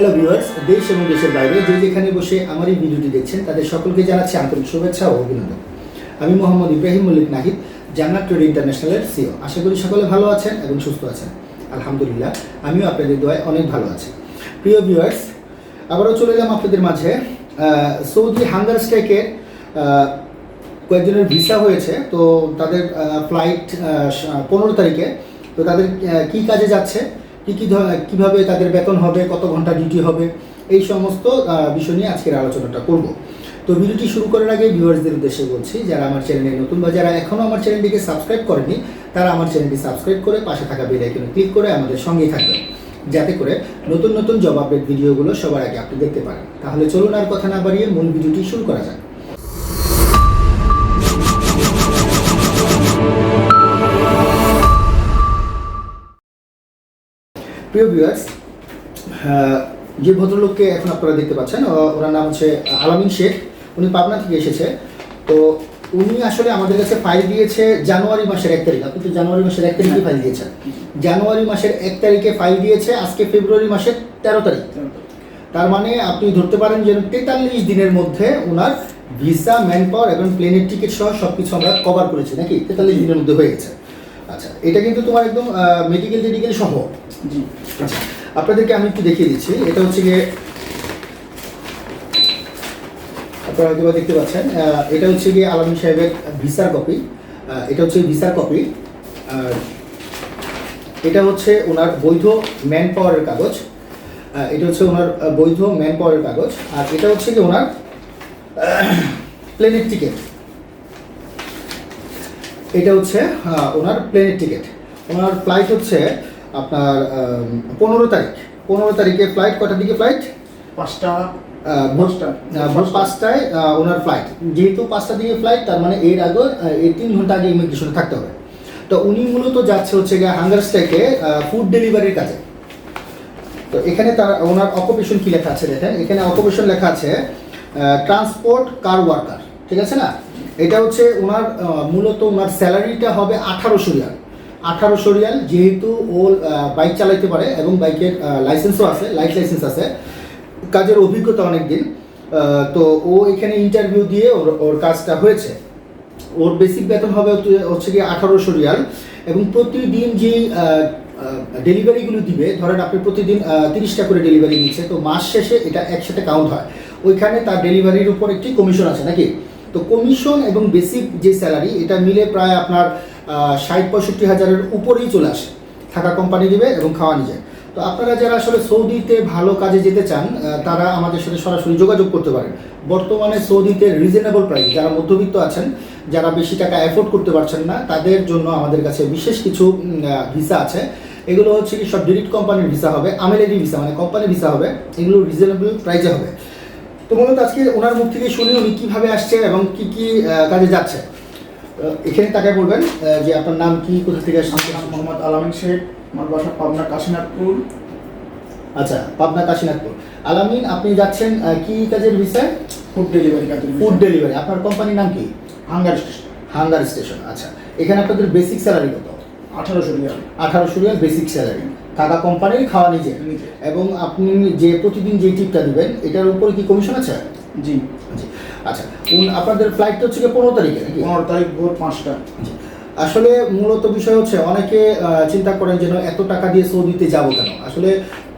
Hello viewers দেশ এবং দেশের বাইরে যে যেখানে বসে আমার এই ভিডিওটি দেখছেন, তাদের সকলকে জানাচ্ছি আন্তরিক শুভেচ্ছা ও অভিনন্দন। আমি মোহাম্মদ ইব্রাহিম মল্লিক নাহিদ, জান্নাত ট্রেড ইন্টারন্যাশনালের সিও আশা করি সকলে ভালো আছেন এবং সুস্থ আছেন। আলহামদুলিল্লাহ, আমিও আপনাদের দোয়ায় অনেক ভালো আছি। প্রিয় ভিউয়ার্স আবারও চলে এলাম আপনাদের মাঝে। সৌদি হাঙ্গার স্ট্রাইকের কয়েকজনের ভিসা হয়েছে, তো তাদের ফ্লাইট পনেরো তারিখে। তো তাদের কি কাজে যাচ্ছে? কী কী কীভাবে তাদের বেতন হবে, কত ঘণ্টা ডিউটি হবে, এই সমস্ত বিষয় নিয়ে আজকের আলোচনাটা করব। তো ভিডিওটি শুরু করার আগে ভিউয়ার্সদের উদ্দেশ্যে বলছি, যারা আমার চ্যানেলে নতুন বা যারা এখনও আমার চ্যানেলটিকে সাবস্ক্রাইব করেনি, তারা আমার চ্যানেলটি সাবস্ক্রাইব করে পাশে থাকা বেল আইকনে ক্লিক করে আমাদের সঙ্গেই থাকবেন। যাতে করে নতুন নতুন জব আপডেট ভিডিওগুলো সবার আগে আপনি দেখতে পারেন। তাহলে চলুন আর কথা না বাড়িয়ে মূল ভিডিওটি শুরু করা যাক। প্রিয় ভিউয়ার্স যে ভদ্রলোককে এখন আপনারা দেখতে পাচ্ছেন ওনার নাম হচ্ছে আলামিন শেখ। উনি পাবনা থেকে এসেছে। তো উনি আসলে আমাদের কাছে ফাইল দিয়েছে জানুয়ারি মাসের এক তারিখ। আপনি তো জানুয়ারি মাসের এক তারিখে ফাইল দিয়েছেন। জানুয়ারি মাসের এক তারিখে ফাইল দিয়েছে আজকে ফেব্রুয়ারি মাসের তেরো তারিখ। তার মানে আপনি ধরতে পারেন যে তেতাল্লিশ দিনের মধ্যে ওনার ভিসা ম্যান পাওয়ার এবং প্লেনের টিকিট সহ সব কিছু আমরা কভার করেছি, নাকি? তেতাল্লিশ দিনের মধ্যে হয়ে গেছে। আচ্ছা এটা কিন্তু তোমার একদম মেডিকেল টেডিকেল সহ জি। আচ্ছা আপনাদেরকে আমি একটু দেখিয়ে দিচ্ছি। এটা হচ্ছে গিয়ে আপনারা হয়তো দেখতে পাচ্ছেন এটা হচ্ছে গিয়ে আলম সাহেবের ভিসার কপি। এটা হচ্ছে ভিসার কপি। আর এটা হচ্ছে ওনার বৈধ ম্যান পাওয়ারের কাগজ এটা হচ্ছে ওনার বৈধ ম্যান পাওয়ারের কাগজ। আর এটা হচ্ছে কি ওনার প্লেনের টিকিট এটা হচ্ছে ওনার প্লেনের টিকিট ওনার ফ্লাইট হচ্ছে আপনার পনেরো তারিখ। পনেরো তারিখে ফ্লাইট কটার দিকে ফ্লাইট পাঁচটা ভোর পাঁচটায় ওনার ফ্লাইট যেহেতু পাঁচটা দিকে ফ্লাইট তার মানে এর আগে এই তিন ঘণ্টা আগে ইমিগ্রেশনে থাকতে হবে। তো উনি মূলত যাচ্ছে হচ্ছে গিয়ে হাঙ্গার স্ট্রাইকে ফুড ডেলিভারির কাজে। তো এখানে তার ওনার অকুপেশন কি লেখা আছে দেখেন? এখানে অকুপেশন লেখা আছে ট্রান্সপোর্ট কার ওয়ার্কার ঠিক আছে না? এটা হচ্ছে ওনার মূলত ওনার স্যালারিটা হবে আঠারোশো রিয়াল। আঠারোশো রিয়াল যেহেতু ও বাইক চালাইতে পারে এবং বাইকের লাইসেন্সও আছে লাইফ লাইসেন্স আছে। কাজের অভিজ্ঞতা অনেক দিন তো ও এখানে ইন্টারভিউ দিয়ে ওর ওর কাজটা হয়েছে। ওর বেসিক বেতন হবে হচ্ছে- গিয়ে আঠারোশো রিয়াল এবং প্রতিদিন যে ডেলিভারিগুলো দিবে, ধরেন আপনি প্রতিদিন তিরিশটা করে ডেলিভারি দিচ্ছে তো মাস শেষে এটা একসাথে কাউন্ট হয়। ওইখানে তার ডেলিভারির উপর একটি কমিশন আছে নাকি? তো কমিশন এবং বেসিক যে স্যালারি এটা মিলে প্রায় আপনার ষাট পঁয়ষট্টি হাজারের উপরেই চলে আসে। থাকা কোম্পানি দিবে এবং খাওয়া নিয়ে নিজে তো আপনারা যারা আসলে সৌদিতে ভালো কাজে যেতে চান তারা আমাদের সাথে সরাসরি যোগাযোগ করতে পারেন। বর্তমানে সৌদিতে রিজনেবল প্রাইস যারা মধ্যবিত্ত আছেন, যারা বেশি টাকা অ্যাফোর্ড করতে পারছেন না, তাদের জন্য আমাদের কাছে বিশেষ কিছু ভিসা আছে। এগুলো হচ্ছে কি, সব ডিরেক্ট কোম্পানির ভিসা হবে আমেলেরি ভিসা মানে কোম্পানি ভিসা হবে, এগুলো রিজনেবল প্রাইসে হবে। তো মূলত আজকে ওনার মুখ থেকে শুনি উনি কীভাবে আসছে এবং কি কি কাজে যাচ্ছে। এখানে তাকে বলবেন যে আপনার নাম কি কোথা থেকে নাম মোহাম্মদ আলামিন শেখ আমার বাসা পাবনা কাশীনাথপুর। আচ্ছা পাবনা কাশীনাথপুর। আলামিন আপনি যাচ্ছেন কি কাজের ভিসায় ফুড ডেলিভারি কাজের ফুড ডেলিভারি আপনার কোম্পানির নাম কি? Hunger station. হাঙ্গার স্টেশন আচ্ছা। এখানে আপনাদের বেসিক স্যালারি কত? আঠারোশো রিয়াল আঠারোশো রিয়াল বেসিক স্যালারি থাকা কোম্পানির খাওয়া নিজে। এবং আপনি যে প্রতিদিন যে টিপটা দিবেন এটার উপরে কি কমিশন আছে? জি। জি। আচ্ছা আপনাদের ফ্লাইট হচ্ছে পনেরো তারিখে পনেরো তারিখ ভোর পাঁচটা। জি। আসলে মূলত বিষয় হচ্ছে অনেকে চিন্তা করেন যেন এত টাকা দিয়ে সৌদিতে যাব কেন? আসলে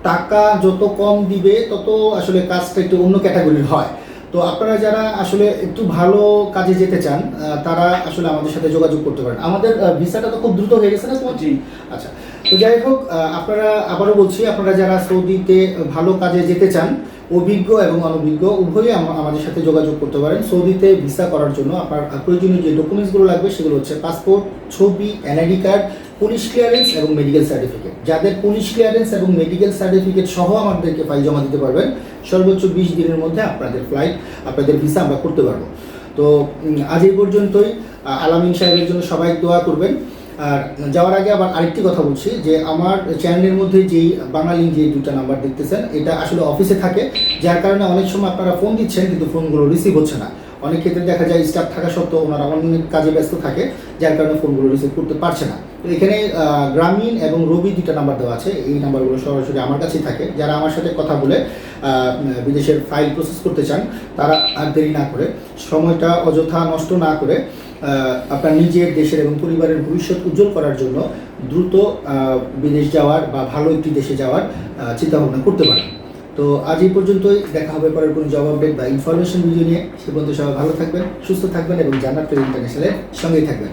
টাকা যত কম দিবে তত আসলে কাজটা একটু অন্য ক্যাটাগরির হয়। তো আপনারা যারা আসলে একটু ভালো কাজে যেতে চান তারা আসলে আমাদের সাথে যোগাযোগ করতে পারেন। আমাদের ভিসাটা তো খুব দ্রুত হয়ে গেছে না জি। আচ্ছা তো যাই হোক আপনারা আবারও বলছি আপনারা যারা সৌদিতে ভালো কাজে যেতে চান অভিজ্ঞ এবং অনভিজ্ঞ উভয়ই আম- আমাদের সাথে যোগাযোগ করতে পারেন। সৌদিতে ভিসা করার জন্য আপনার প্রয়োজনীয় যে ডকুমেন্টসগুলো লাগবে সেগুলো হচ্ছে পাসপোর্ট ছবি এনআইডি কার্ড পুলিশ ক্লিয়ারেন্স এবং মেডিকেল সার্টিফিকেট যাদের পুলিশ ক্লিয়ারেন্স এবং মেডিকেল সার্টিফিকেট সহ আমাদেরকে ফাইল জমা দিতে পারবেন, সর্বোচ্চ বিশ দিনের মধ্যে আপনাদের ফ্লাইট আপনাদের ভিসা আমরা করতে পারব। তো আজ এই পর্যন্তই। আলামিন সাহেবের জন্য সবাই দোয়া করবেন। আর যাওয়ার আগে আবার আরেকটি কথা বলছি, যে আমার চ্যানেলের মধ্যে যেই বাঙালি যে দুটা নাম্বার দেখতেছেন, এটা আসলে অফিসে থাকে। যার কারণে অনেক সময় আপনারা ফোন দিচ্ছেন, কিন্তু ফোনগুলো রিসিভ হচ্ছে না। অনেক ক্ষেত্রে দেখা যায় স্টাফ থাকা সত্ত্বেও ওনারা অনেক কাজে ব্যস্ত থাকে, যার কারণে ফোনগুলো রিসিভ করতে পারছে না। এখানে গ্রামীণ এবং রবি দুটা নাম্বার দেওয়া আছে। এই নাম্বারগুলো সরাসরি আমার কাছেই থাকে। যারা আমার সাথে কথা বলে বিদেশের ফাইল প্রসেস করতে চান, তারা আর দেরি না করে, সময়টা অযথা নষ্ট না করে আপনার নিজের দেশের এবং পরিবারের ভবিষ্যৎ উজ্জ্বল করার জন্য দ্রুত বিদেশ যাওয়ার বা ভালো একটি দেশে যাওয়ার চিন্তা ভাবনা করতে পারেন। তো আজ এই পর্যন্তই। দেখা হবে পরের কোনো জব আপডেট বা ইনফরমেশন ভিডিও নিয়ে। সে পর্যন্ত সবাই ভালো থাকবেন, সুস্থ থাকবেন এবং জানার জান্নাত ইন্টারন্যাশনালের সঙ্গেই থাকবেন।